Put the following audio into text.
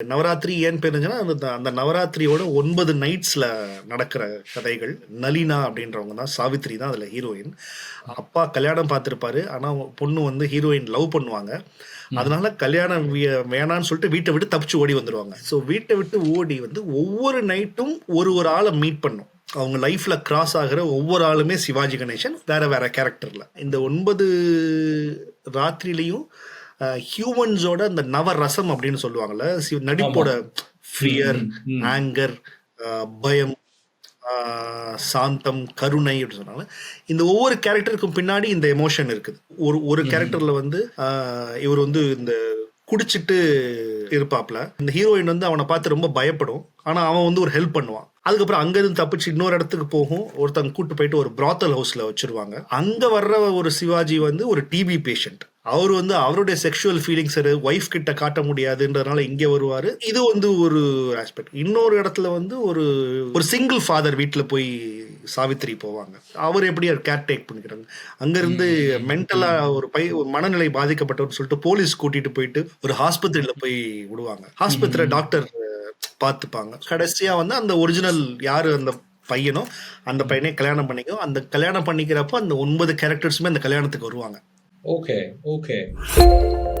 நவராத்திரி ஏன் பேருந்துச்சுன்னா அந்த அந்த நவராத்திரியோட ஒன்பது நைட்ஸ்ல நடக்கிற கதைகள் நளினா அப்படின்றவங்க தான் சாவித்ரி தான் அதுல ஹீரோயின் அப்பா கல்யாணம் பார்த்திருப்பாரு ஆனா பொண்ணு வந்து ஹீரோயின் லவ் பண்ணுவாங்க. அதனால கல்யாணம் வேணான்னு சொல்லிட்டு வீட்டை விட்டு தப்பிச்சு ஓடி வந்துருவாங்க. ஸோ வீட்டை விட்டு ஓடி வந்து ஒவ்வொரு நைட்டும் ஒரு ஒரு ஆளை மீட் பண்ணும். அவங்க லைஃப்ல கிராஸ் ஆகிற ஒவ்வொரு ஆளுமே சிவாஜி கணேசன் வேற வேற கேரக்டர்ல இந்த ஒன்பது ராத்திரிலையும் ஹியூமன்ஸோட அந்த நவரசம் அப்படின்னு சொல்லுவாங்கல்ல நடிப்போட ஃபியர் ஆங்கர் பயம் சாந்தம் கருணை அப்படின்னு சொன்னாங்க இந்த ஒவ்வொரு கேரக்டருக்கும் பின்னாடி இந்த எமோஷன் இருக்குது. ஒரு ஒரு கேரக்டர்ல வந்து இவர் வந்து இந்த குடிச்சிட்டு இருப்பாப்ல. இந்த ஹீரோயின் வந்து அவனை பார்த்து ரொம்ப பயப்படும். ஆனா அவன் வந்து ஒரு ஹெல்ப் பண்ணுவான். அதுக்கப்புறம் அங்க இருந்து தப்பிச்சு இன்னொரு இடத்துக்கு போகும். ஒருத்தங்க கூட்டு போயிட்டு ஒரு பிராத்தல் ஹவுஸ்ல வச்சிருவாங்க. அங்க வர்ற ஒரு சிவாஜி வந்து ஒரு டிபி பேஷண்ட் அவர் வந்து அவருடைய செக்ஷுவல் ஃபீலிங்ஸ் ஒய்ஃப் கிட்ட காட்ட முடியாதுன்றதுனால இங்க வருவாரு. இது வந்து ஒரு ஆஸ்பெக்ட் இன்னொரு இடத்துல வந்து ஒரு ஒரு சிங்கிள் ஃபாதர் வீட்டுல போய் சாவித்திரி போவாங்க. அவர் எப்படி கேர் டேக் பண்ணிக்கிறாங்க அங்க இருந்து மென்டலா ஒரு பை ஒரு மனநிலை பாதிக்கப்பட்டவர் சொல்லிட்டு போலீஸ் கூட்டிட்டு போயிட்டு ஒரு ஆஸ்பத்திரியில போய் விடுவாங்க. ஆஸ்பத்திரியில டாக்டர் பார்த்துப்பாங்க. கடைசியா வந்து அந்த ஒரிஜினல் யாரு அந்த பையனோ அந்த பையனை கல்யாணம் பண்ணிக்கோ. அந்த கல்யாணம் பண்ணிக்கிறப்போ அந்த ஒன்பது கேரக்டர்ஸுமே அந்த கல்யாணத்துக்கு வருவாங்க. Okay, okay.